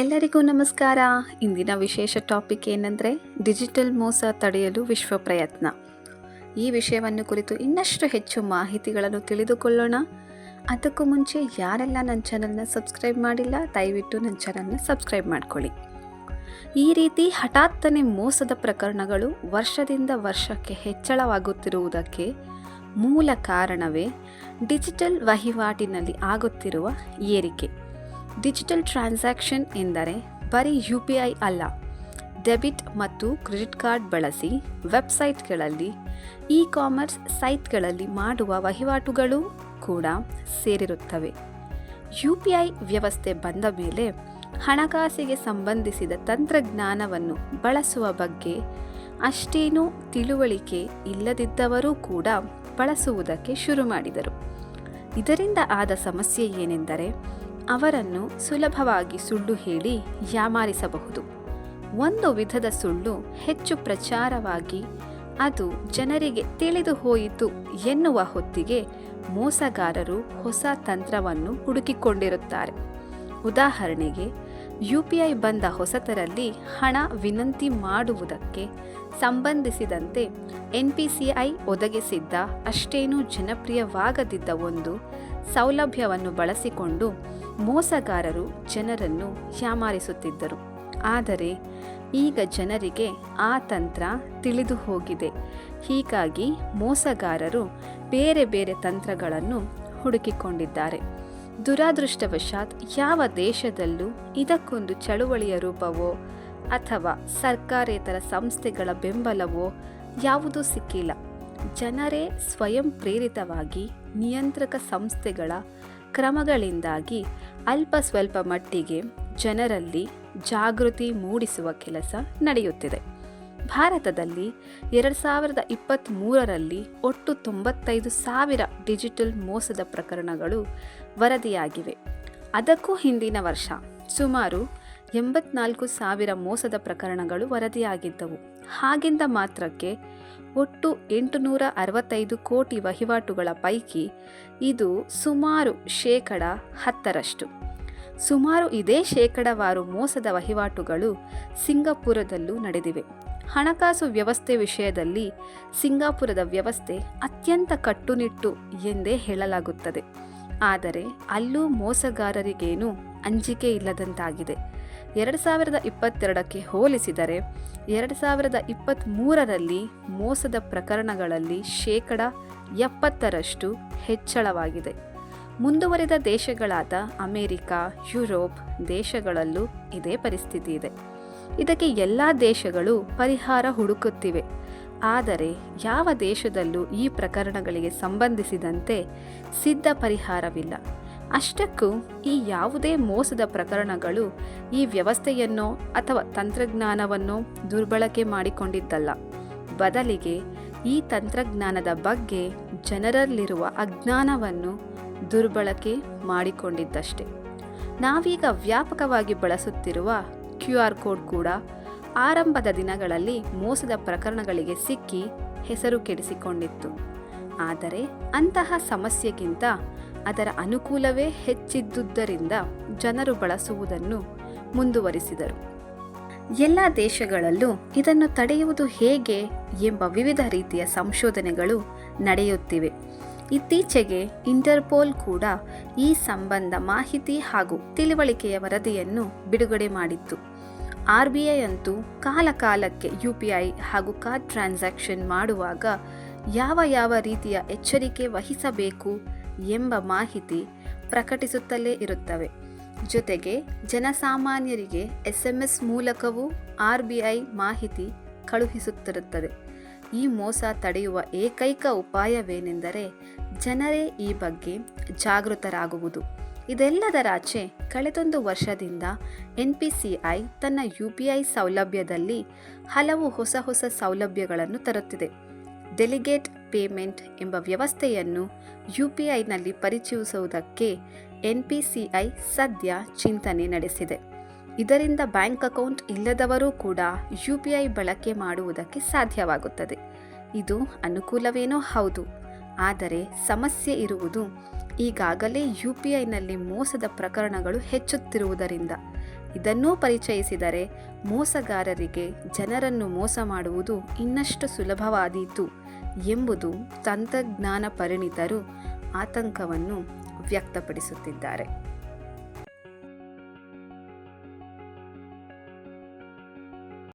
ಎಲ್ಲರಿಗೂ ನಮಸ್ಕಾರ. ಇಂದಿನ ವಿಶೇಷ ಟಾಪಿಕ್ ಏನಂದರೆ ಡಿಜಿಟಲ್ ಮೋಸ ತಡೆಯಲು ವಿಶ್ವ ಪ್ರಯತ್ನ. ಈ ವಿಷಯವನ್ನು ಕುರಿತು ಇನ್ನಷ್ಟು ಹೆಚ್ಚು ಮಾಹಿತಿಗಳನ್ನು ತಿಳಿದುಕೊಳ್ಳೋಣ. ಅದಕ್ಕೂ ಮುಂಚೆ ಯಾರೆಲ್ಲ ನನ್ನ ಚಾನಲ್ನ ಸಬ್ಸ್ಕ್ರೈಬ್ ಮಾಡಿಲ್ಲ, ದಯವಿಟ್ಟು ನನ್ನ ಚಾನಲ್ನ ಸಬ್ಸ್ಕ್ರೈಬ್ ಮಾಡ್ಕೊಳ್ಳಿ. ಈ ರೀತಿ ಹಠಾತ್ತನೆ ಮೋಸದ ಪ್ರಕರಣಗಳು ವರ್ಷದಿಂದ ವರ್ಷಕ್ಕೆ ಹೆಚ್ಚಳವಾಗುತ್ತಿರುವುದಕ್ಕೆ ಮೂಲ ಕಾರಣವೇ ಡಿಜಿಟಲ್ ವಹಿವಾಟಿನಲ್ಲಿ ಆಗುತ್ತಿರುವ ಏರಿಕೆ. ಡಿಜಿಟಲ್ ಟ್ರಾನ್ಸಾಕ್ಷನ್ ಎಂದರೆ ಬರೀ ಯು ಪಿ ಐ ಅಲ್ಲ. ಡೆಬಿಟ್ ಮತ್ತು ಕ್ರೆಡಿಟ್ ಕಾರ್ಡ್ ಬಳಸಿ ವೆಬ್ಸೈಟ್ಗಳಲ್ಲಿ ಇ ಕಾಮರ್ಸ್ ಸೈಟ್ಗಳಲ್ಲಿ ಮಾಡುವ ವಹಿವಾಟುಗಳು ಕೂಡ ಸೇರಿರುತ್ತವೆ. ಯು ಪಿ ಐ ವ್ಯವಸ್ಥೆ ಬಂದ ಮೇಲೆ ಹಣಕಾಸಿಗೆ ಸಂಬಂಧಿಸಿದ ತಂತ್ರಜ್ಞಾನವನ್ನು ಬಳಸುವ ಬಗ್ಗೆ ಅಷ್ಟೇನೂ ತಿಳುವಳಿಕೆ ಇಲ್ಲದಿದ್ದವರೂ ಕೂಡ ಬಳಸುವುದಕ್ಕೆ ಶುರು ಮಾಡಿದರು. ಇದರಿಂದ ಆದ ಸಮಸ್ಯೆ ಏನೆಂದರೆ ಅವರನ್ನು ಸುಲಭವಾಗಿ ಸುಳ್ಳು ಹೇಳಿ ಯಾಮಾರಿಸಬಹುದು. ಒಂದು ವಿಧದ ಸುಳ್ಳು ಹೆಚ್ಚು ಪ್ರಚಾರವಾಗಿ ಅದು ಜನರಿಗೆ ತಿಳಿದು ಹೋಯಿತು ಎನ್ನುವ ಹೊತ್ತಿಗೆ ಮೋಸಗಾರರು ಹೊಸ ತಂತ್ರವನ್ನು ಹುಡುಕಿಕೊಂಡಿರುತ್ತಾರೆ. ಉದಾಹರಣೆಗೆ ಯು ಪಿ ಐ ಬಂದ ಹೊಸತರಲ್ಲಿ ಹಣ ವಿನಂತಿ ಮಾಡುವುದಕ್ಕೆ ಸಂಬಂಧಿಸಿದಂತೆ ಎನ್ ಪಿ ಸಿ ಐ ಒದಗಿಸಿದ್ದ ಅಷ್ಟೇನೂ ಜನಪ್ರಿಯವಾಗದಿದ್ದ ಒಂದು ಸೌಲಭ್ಯವನ್ನು ಬಳಸಿಕೊಂಡು ಮೋಸಗಾರರು ಜನರನ್ನು ಯಾಮಾರಿಸುತ್ತಿದ್ದರು ಆದರೆ ಈಗ ಜನರಿಗೆ ಆ ತಂತ್ರ ತಿಳಿದು ಹೋಗಿದೆ. ಹೀಗಾಗಿ ಮೋಸಗಾರರು ಬೇರೆ ಬೇರೆ ತಂತ್ರಗಳನ್ನು ಹುಡುಕಿಕೊಂಡಿದ್ದಾರೆ. ದುರಾದೃಷ್ಟವಶಾತ್ ಯಾವ ದೇಶದಲ್ಲೂ ಇದಕ್ಕೊಂದು ಚಳುವಳಿಯ ರೂಪವೋ ಅಥವಾ ಸರ್ಕಾರೇತರ ಸಂಸ್ಥೆಗಳ ಬೆಂಬಲವೋ ಯಾವುದೂ ಸಿಕ್ಕಿಲ್ಲ. ಜನರೇ ಸ್ವಯಂ ಪ್ರೇರಿತವಾಗಿ ನಿಯಂತ್ರಕ ಸಂಸ್ಥೆಗಳ ಕ್ರಮಗಳಿಂದಾಗಿ ಅಲ್ಪ ಸ್ವಲ್ಪ ಮಟ್ಟಿಗೆ ಜನರಲ್ಲಿ ಜಾಗೃತಿ ಮೂಡಿಸುವ ಕೆಲಸ ನಡೆಯುತ್ತಿದೆ. ಭಾರತದಲ್ಲಿ ಎರಡು ಸಾವಿರದ ಇಪ್ಪತ್ತ್ಮೂರರಲ್ಲಿ ಒಟ್ಟು ತೊಂಬತ್ತೈದು ಸಾವಿರ ಡಿಜಿಟಲ್ ಮೋಸದ ಪ್ರಕರಣಗಳು ವರದಿಯಾಗಿವೆ. ಅದಕ್ಕೂ ಹಿಂದಿನ ವರ್ಷ ಸುಮಾರು ಎಂಬತ್ನಾಲ್ಕು ಸಾವಿರ ಮೋಸದ ಪ್ರಕರಣಗಳು ವರದಿಯಾಗಿದ್ದವು. ಹಾಗೆಂದ ಮಾತ್ರಕ್ಕೆ ಒಟ್ಟು ಎಂಟುನೂರ ಅರವತ್ತೈದು ಕೋಟಿ ವಹಿವಾಟುಗಳ ಪೈಕಿ ಇದು ಸುಮಾರು ಶೇಕಡ ಹತ್ತರಷ್ಟು. ಸುಮಾರು ಇದೇ ಶೇಕಡವಾರು ಮೋಸದ ವಹಿವಾಟುಗಳು ಸಿಂಗಾಪುರದಲ್ಲೂ ನಡೆದಿವೆ. ಹಣಕಾಸು ವ್ಯವಸ್ಥೆ ವಿಷಯದಲ್ಲಿ ಸಿಂಗಾಪುರದ ವ್ಯವಸ್ಥೆ ಅತ್ಯಂತ ಕಟ್ಟುನಿಟ್ಟು ಎಂದೇ ಹೇಳಲಾಗುತ್ತದೆ. ಆದರೆ ಅಲ್ಲೂ ಮೋಸಗಾರರಿಗೇನೂ ಅಂಜಿಕೆ ಇಲ್ಲದಂತಾಗಿದೆ. ಎರಡು ಸಾವಿರದ ಇಪ್ಪತ್ತೆರಡಕ್ಕೆ ಹೋಲಿಸಿದರೆ ಎರಡು ಸಾವಿರದ ಇಪ್ಪತ್ತ್ಮೂರರಲ್ಲಿ ಮೋಸದ ಪ್ರಕರಣಗಳಲ್ಲಿ ಶೇಕಡ ಎಪ್ಪತ್ತರಷ್ಟು ಹೆಚ್ಚಳವಾಗಿದೆ. ಮುಂದುವರಿದ ದೇಶಗಳಾದ ಅಮೆರಿಕ, ಯುರೋಪ್ ದೇಶಗಳಲ್ಲೂ ಇದೇ ಪರಿಸ್ಥಿತಿ ಇದೆ. ಇದಕ್ಕೆ ಎಲ್ಲ ದೇಶಗಳು ಪರಿಹಾರ ಹುಡುಕುತ್ತಿವೆ. ಆದರೆ ಯಾವ ದೇಶದಲ್ಲೂ ಈ ಪ್ರಕರಣಗಳಿಗೆ ಸಂಬಂಧಿಸಿದಂತೆ ಸಿದ್ಧ ಪರಿಹಾರವಿಲ್ಲ. ಅಷ್ಟಕ್ಕೂ ಈ ಯಾವುದೇ ಮೋಸದ ಪ್ರಕರಣಗಳು ಈ ವ್ಯವಸ್ಥೆಯನ್ನೋ ಅಥವಾ ತಂತ್ರಜ್ಞಾನವನ್ನೋ ದುರ್ಬಳಕೆ ಮಾಡಿಕೊಂಡಿದ್ದಲ್ಲ. ಬದಲಿಗೆ ಈ ತಂತ್ರಜ್ಞಾನದ ಬಗ್ಗೆ ಜನರಲ್ಲಿರುವ ಅಜ್ಞಾನವನ್ನು ದುರ್ಬಳಕೆ ಮಾಡಿಕೊಂಡಿದ್ದಷ್ಟೆ. ನಾವೀಗ ವ್ಯಾಪಕವಾಗಿ ಬಳಸುತ್ತಿರುವ ಕ್ಯೂ ಆರ್ ಕೋಡ್ ಕೂಡ ಆರಂಭದ ದಿನಗಳಲ್ಲಿ ಮೋಸದ ಪ್ರಕರಣಗಳಿಗೆ ಸಿಕ್ಕಿ ಹೆಸರು ಕೆಡಿಸಿಕೊಂಡಿತ್ತು. ಆದರೆ ಅಂತಹ ಸಮಸ್ಯೆಗಿಂತ ಅದರ ಅನುಕೂಲವೇ ಹೆಚ್ಚಿದ್ದುದರಿಂದ ಜನರು ಬಳಸುವುದನ್ನು ಮುಂದುವರಿಸಿದರು. ಎಲ್ಲ ದೇಶಗಳಲ್ಲೂ ಇದನ್ನು ತಡೆಯುವುದು ಹೇಗೆ ಎಂಬ ವಿವಿಧ ರೀತಿಯ ಸಂಶೋಧನೆಗಳು ನಡೆಯುತ್ತಿವೆ. ಇತ್ತೀಚೆಗೆ ಇಂಟರ್ಪೋಲ್ ಕೂಡ ಈ ಸಂಬಂಧ ಮಾಹಿತಿ ಹಾಗೂ ತಿಳುವಳಿಕೆಯ ವರದಿಯನ್ನು ಬಿಡುಗಡೆ ಮಾಡಿತ್ತು. ಆರ್ ಬಿ ಐ ಅಂತೂ ಕಾಲಕಾಲಕ್ಕೆ ಯು ಪಿ ಐ ಹಾಗೂ ಕಾರ್ಡ್ ಟ್ರಾನ್ಸಾಕ್ಷನ್ ಮಾಡುವಾಗ ಯಾವ ಯಾವ ರೀತಿಯ ಎಚ್ಚರಿಕೆ ವಹಿಸಬೇಕು ಎಂಬ ಮಾಹಿತಿ ಪ್ರಕಟಿಸುತ್ತಲೇ ಇರುತ್ತವೆ. ಜೊತೆಗೆ ಜನಸಾಮಾನ್ಯರಿಗೆ ಎಸ್ ಎಂ ಎಸ್ ಮೂಲಕವೂ ಆರ್ ಬಿ ಐ ಮಾಹಿತಿ ಕಳುಹಿಸುತ್ತಿರುತ್ತದೆ. ಈ ಮೋಸ ತಡೆಯುವ ಏಕೈಕ ಉಪಾಯವೇನೆಂದರೆ ಜನರೇ ಈ ಬಗ್ಗೆ ಜಾಗೃತರಾಗುವುದು. ಇದೆಲ್ಲದರಾಚೆ ಕಳೆದೊಂದು ವರ್ಷದಿಂದ ಎನ್ ಪಿ ಸಿ ಐ ತನ್ನ ಯು ಪಿ ಐ ಸೌಲಭ್ಯದಲ್ಲಿ ಹಲವು ಹೊಸ ಹೊಸ ಸೌಲಭ್ಯಗಳನ್ನು ತರುತ್ತಿದೆ. ಡೆಲಿಗೇಟ್ ಪೇಮೆಂಟ್ ಎಂಬ ವ್ಯವಸ್ಥೆಯನ್ನು ಯು ಪಿ ಐನಲ್ಲಿ ಪರಿಚಯಿಸುವುದಕ್ಕೆ ಎನ್ ಪಿ ಸಿ ಐ ಸದ್ಯ ಚಿಂತನೆ ನಡೆಸಿದೆ. ಇದರಿಂದ ಬ್ಯಾಂಕ್ ಅಕೌಂಟ್ ಇಲ್ಲದವರೂ ಕೂಡ ಯು ಪಿ ಐ ಬಳಕೆ ಮಾಡುವುದಕ್ಕೆ ಸಾಧ್ಯವಾಗುತ್ತದೆ. ಇದು ಅನುಕೂಲವೇನೋ ಹೌದು. ಆದರೆ ಸಮಸ್ಯೆ ಇರುವುದು ಈಗಾಗಲೇ ಯು ಪಿ ಐನಲ್ಲಿ ಮೋಸದ ಪ್ರಕರಣಗಳು ಹೆಚ್ಚುತ್ತಿರುವುದರಿಂದ. ಇದನ್ನೂ ಪರಿಚಯಿಸಿದರೆ ಮೋಸಗಾರರಿಗೆ ಜನರನ್ನು ಮೋಸ ಮಾಡುವುದು ಇನ್ನಷ್ಟು ಸುಲಭವಾದೀತು. ಎಂಬುದು ತಂತ್ರಜ್ಞಾನ ಪರಿಣಿತರು ಆತಂಕವನ್ನು ವ್ಯಕ್ತಪಡಿಸುತ್ತಿದ್ದಾರೆ.